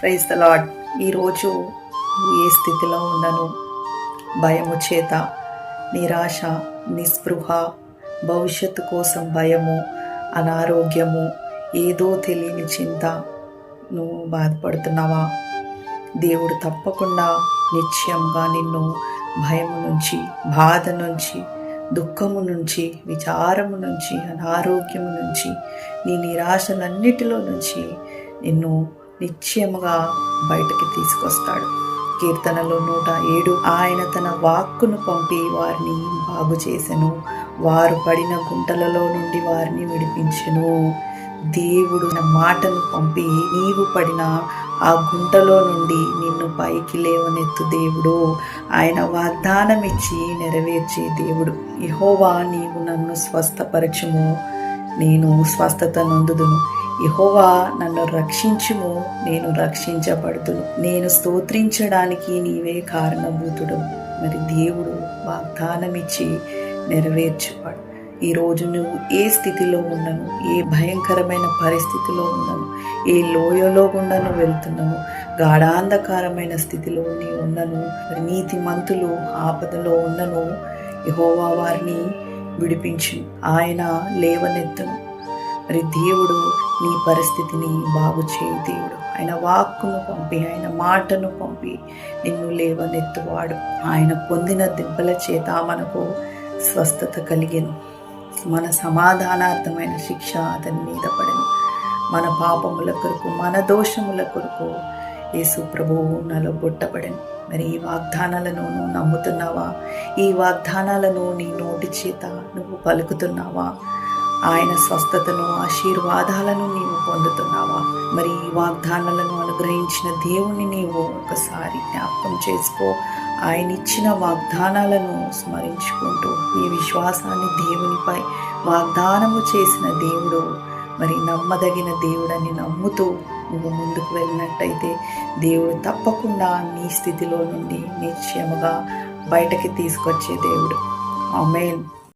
Praise the lord ఈరోజు నువ్వు ఏ స్థితిలో ఉన్నను భయము చేత నిరాశ నిస్పృహ భవిష్యత్తు కోసం భయము అనారోగ్యము ఏదో తెలియని చింత నువ్వు బాధపడుతున్నావా? దేవుడు తప్పకుండా నిశ్చయంగా నిన్ను భయము నుంచి బాధ నుంచి దుఃఖము నుంచి విచారము నుంచి అనారోగ్యము నుంచి నీ నిరాశలన్నిటిలో నుంచి నిన్ను నిశ్చయముగా బయటకి తీసుకొస్తాడు. కీర్తనలో నూట ఏడు ఆయన తన వాక్కును పంపి వారిని బాగు చేసెను. వారు పడిన గుంటలలో నుండి వారిని విడిపించెను. దేవుడు నా మాటను పంపి నీవు పడిన ఆ గుంటలో నుండి నిన్ను పైకి లేవనెత్తు దేవుడు. ఆయన వాగ్దానం ఇచ్చి నెరవేర్చే దేవుడు. ఇహోవా నీవు నన్ను స్వస్థపరచుము. నేను స్వస్థత నొందుదును. యహోవా నన్ను రక్షించుము నేను రక్షించబడుతును నేను స్తోత్రించడానికి నీవే కారణభూతుడు. మరి దేవుడు వాగ్దానం ఇచ్చి నెరవేర్చువాడు ఈరోజు నువ్వు ఏ స్థితిలో ఉన్నను ఏ భయంకరమైన పరిస్థితిలో ఉన్నను ఏ లోయలో గుండా నువ్వు వెళ్తున్నాను గాఢాంధకారమైన స్థితిలో నీ ఉన్నను? నీతి మంతులు ఆపదలో ఉన్నను? యహోవా వారిని విడిపించు. ఆయన లేవనెత్తను. మరి దేవుడు నీ పరిస్థితిని బాగు చేయి దేవుడు. ఆయన వాక్కును పంపి ఆయన మాటను పంపి నిన్ను లేవనెత్తువాడు. ఆయన పొందిన దెబ్బల చేత మనకు స్వస్థత కలిగెను. మన సమాధానార్థమైన శిక్ష అతని మీద పడెను. మన పాపముల కొరకు మన దోషముల కొరకు యేసు ప్రభువు నాలో బుట్టపడెను మరి ఈ వాగ్దానాలను నువ్వు నమ్ముతున్నావా? ఈ వాగ్దానాలను నీ నోటి చేత నువ్వు పలుకుతున్నావా? ఆయన స్వస్థతను ఆశీర్వాదాలను నీవు పొందుతున్నావా? మరి ఈ వాగ్దానాలను అనుగ్రహించిన దేవుణ్ణి నీవు ఒకసారి జ్ఞాపకం చేసుకో. ఆయన ఇచ్చిన వాగ్దానాలను స్మరించుకుంటూ ఈ విశ్వాసాన్ని దేవునిపై వాగ్దానము చేసిన దేవుడు మరి నమ్మదగిన దేవుడని నమ్ముతూ నువ్వు ముందుకు వెళ్ళినట్టయితే దేవుడు తప్పకుండా నీ స్థితిలో నుండి నిశ్చయముగా బయటకి తీసుకొచ్చే దేవుడు. ఆమెన్.